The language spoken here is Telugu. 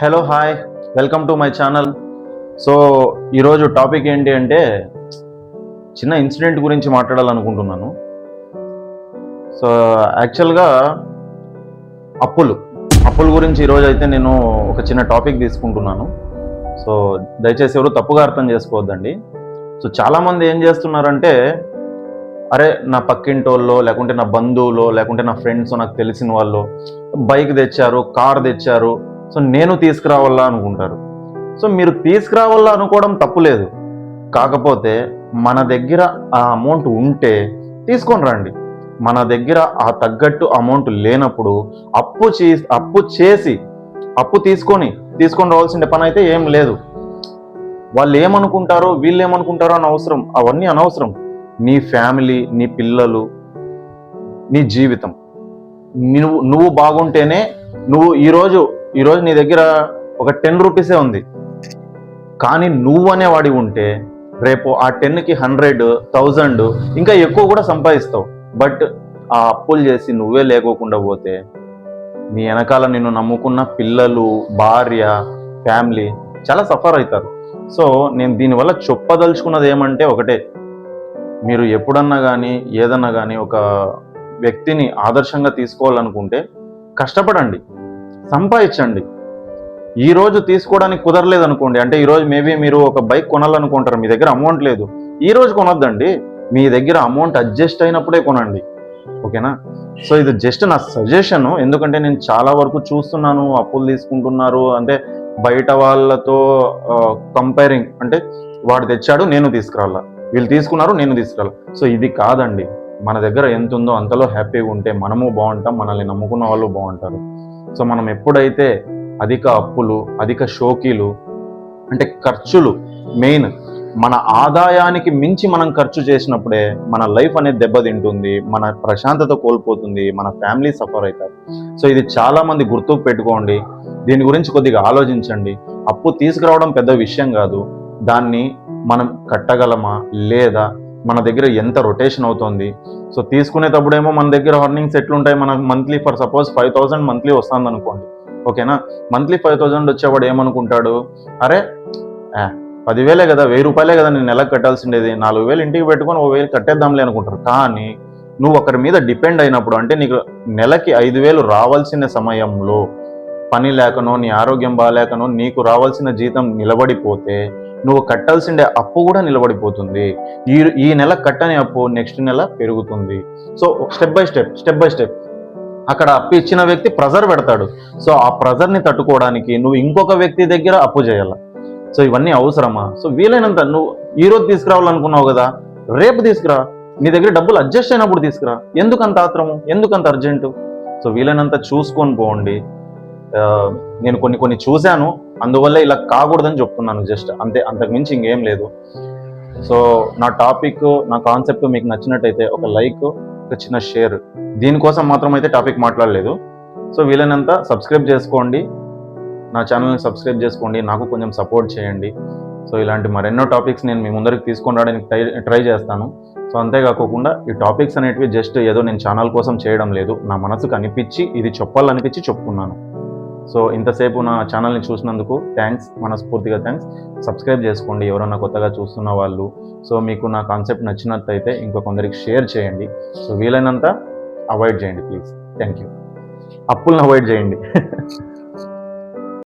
Hello hi welcome to my channel so ఈరోజు టాపిక్ ఏంటి అంటే చిన్న ఇన్సిడెంట్ గురించి మాట్లాడాలనుకుంటున్నాను. సో యాక్చువల్గా అప్పులు. అప్పుల గురించి ఈరోజు అయితే నేను ఒక చిన్న టాపిక్ తీసుకుంటున్నాను. సో దయచేసి ఎవరు తప్పుగా అర్థం చేసుకోవద్దండి. సో చాలామంది ఏం చేస్తున్నారంటే అరే నా పక్కింటోళ్ళో లేకుంటే నా బంధువులో లేకుంటే నా ఫ్రెండ్స్ నాకు తెలిసిన వాళ్ళు బైక్ తెచ్చారు కార్ తెచ్చారు సో నేను తీసుకురావాలా అనుకుంటారు. సో మీరు తీసుకురావాలా అనుకోవడం తప్పులేదు కాకపోతే మన దగ్గర ఆ అమౌంట్ ఉంటే తీసుకొని రండి. మన దగ్గర ఆ తగ్గట్టు అమౌంట్ లేనప్పుడు అప్పు చే అప్పు చేసి అప్పు తీసుకొని తీసుకొని రావాల్సిన పని అయితే ఏం లేదు. వాళ్ళు ఏమనుకుంటారో వీళ్ళు ఏమనుకుంటారో అని అవసరం అవన్నీ అనవసరం. నీ ఫ్యామిలీ నీ పిల్లలు నీ జీవితం. నువ్వు నువ్వు బాగుంటేనే నువ్వు ఈరోజు ఈరోజు నీ దగ్గర ఒక టెన్ రూపీసే ఉంది. కానీ నువ్వు అనేవాడి ఉంటే రేపు ఆ టెన్కి హండ్రెడ్ థౌజండ్ ఇంకా ఎక్కువ కూడా సంపాదిస్తావు. బట్ ఆ అప్పులు చేసి నువ్వే లేకోకుండా పోతే నీ వెనకాల నిన్ను నమ్ముకున్న పిల్లలు భార్య ఫ్యామిలీ చాలా సఫర్ అవుతారు. సో నేను దీనివల్ల చెప్పదలుచుకున్నది ఏమంటే ఒకటే. మీరు ఎప్పుడన్నా కానీ ఏదన్నా కానీ ఒక వ్యక్తిని ఆదర్శంగా తీసుకోవాలనుకుంటే కష్టపడండి. సంపాదించండి. ఈ రోజు తీసుకోవడానికి కుదరలేదు అనుకోండి. అంటే ఈరోజు మేబీ మీరు ఒక బైక్ కొనాలనుకుంటారు. మీ దగ్గర అమౌంట్ లేదు. ఈ రోజు కొనొద్దండి. మీ దగ్గర అమౌంట్ అడ్జస్ట్ అయినప్పుడే కొనండి. ఓకేనా? సో ఇది జస్ట్ నా సజెషన్ ఎందుకంటే నేను చాలా వరకు చూస్తున్నాను అప్పులు తీసుకుంటున్నారు. అంటే బయట వాళ్ళతో కంపేరింగ్ అంటే వాడు తెచ్చాడు నేను తీసుకురావాలా వీళ్ళు తీసుకున్నారు నేను తీసుకురాలి. సో ఇది కాదండి. మన దగ్గర ఎంత ఉందో అంతలో హ్యాపీగా ఉంటే మనము బాగుంటాం మనల్ని నమ్ముకున్న వాళ్ళు బాగుంటారు. సో మనం ఎప్పుడైతే అధిక అప్పులు అధిక షోకీలు అంటే ఖర్చులు మెయిన్ మన ఆదాయానికి మించి మనం ఖర్చు చేసినప్పుడే మన లైఫ్ అనేది దెబ్బతింటుంది మన ప్రశాంతత కోల్పోతుంది మన ఫ్యామిలీ సఫర్ అవుతారు. సో ఇది చాలామంది గుర్తుకు పెట్టుకోండి. దీని గురించి కొద్దిగా ఆలోచించండి. అప్పు తీసుకురావడం పెద్ద విషయం కాదు. దాన్ని మనం కట్టగలమా? లేదా మన దగ్గర ఎంత రొటేషన్ అవుతుంది? సో తీసుకునేటప్పుడేమో మన దగ్గర అర్నింగ్స్ ఎట్లుంటాయి? మనకు monthly for suppose five thousand monthly వస్తుంది అనుకోండి ఓకేనా? మంత్లీ ఫైవ్ థౌసండ్ వచ్చేవాడు ఏమనుకుంటాడు? అరే పదివేలే కదా వెయ్యి రూపాయలే కదా నేను నెలకు కట్టాల్సిండేది. నాలుగు వేలు ఇంటికి పెట్టుకొని ఓ వేలు కట్టేద్దాంలే అనుకుంటారు. కానీ నువ్వు ఒకరి మీద డిపెండ్ అయినప్పుడు అంటే నీకు నెలకి ఐదు వేలు రావాల్సిన సమయంలో పని లేకనో నీ ఆరోగ్యం బాగాలేకనో నీకు రావాల్సిన జీతం నిలబడిపోతే నువ్వు కట్టాల్సిండే అప్పు కూడా నిలబడిపోతుంది. ఈ ఈ నెల కట్టని అప్పు నెక్స్ట్ నెల పెరుగుతుంది. So step by step step by step అక్కడ అప్పు ఇచ్చిన వ్యక్తి ప్రెజర్ పెడతాడు. సో ఆ ప్రెజర్ని తట్టుకోవడానికి నువ్వు ఇంకొక వ్యక్తి దగ్గర అప్పు చేయాలి. సో ఇవన్నీ అవసరమా? సో వీలైనంత నువ్వు ఈ రోజు తీసుకురావాలనుకున్నావు కదా రేపు తీసుకురా. నీ దగ్గర డబ్బులు అడ్జస్ట్ అయినప్పుడు తీసుకురా. ఎందుకంత ఆత్రము? ఎందుకంత అర్జెంటు సో వీలైనంత చూసుకొని పోండి. నేను కొన్ని కొన్ని చూశాను. అందువల్ల ఇలా కాకూడదని చెప్తున్నాను జస్ట్. అంతే అంతకు మించి ఇంకేం లేదు. సో నా టాపిక్ నా కాన్సెప్ట్ మీకు నచ్చినట్టయితే ఒక లైక్ ఒక చిన్న షేర్. దీనికోసం మాత్రం అయితే టాపిక్ మాట్లాడలేదు. సో వీలైనంత సబ్స్క్రైబ్ చేసుకోండి. నా ఛానల్ని సబ్స్క్రైబ్ చేసుకోండి. నాకు కొంచెం సపోర్ట్ చేయండి. సో ఇలాంటి మరెన్నో టాపిక్స్ నేను మీ ముందరికి తీసుకొని రావడానికి ట్రై ట్రై చేస్తాను. సో అంతేకాకుండా ఈ టాపిక్స్ అనేటివి జస్ట్ ఏదో నేను ఛానల్ కోసం చేయడం లేదు. నా మనసుకు అనిపించి ఇది చెప్పాలనిపించి చెప్పుకున్నాను సో ఇంతసేపు నా ఛానల్ని చూసినందుకు థ్యాంక్స్ మనస్ఫూర్తిగా థ్యాంక్స్ సబ్స్క్రైబ్ చేసుకోండి ఎవరన్నా కొత్తగా చూస్తున్న వాళ్ళు. సో మీకు నా కాన్సెప్ట్ నచ్చినట్టయితే ఇంకో కొందరికి షేర్ చేయండి. సో వీలైనంత అవాయిడ్ చేయండి ప్లీజ్ థ్యాంక్ యూ అప్పులను అవాయిడ్ చేయండి.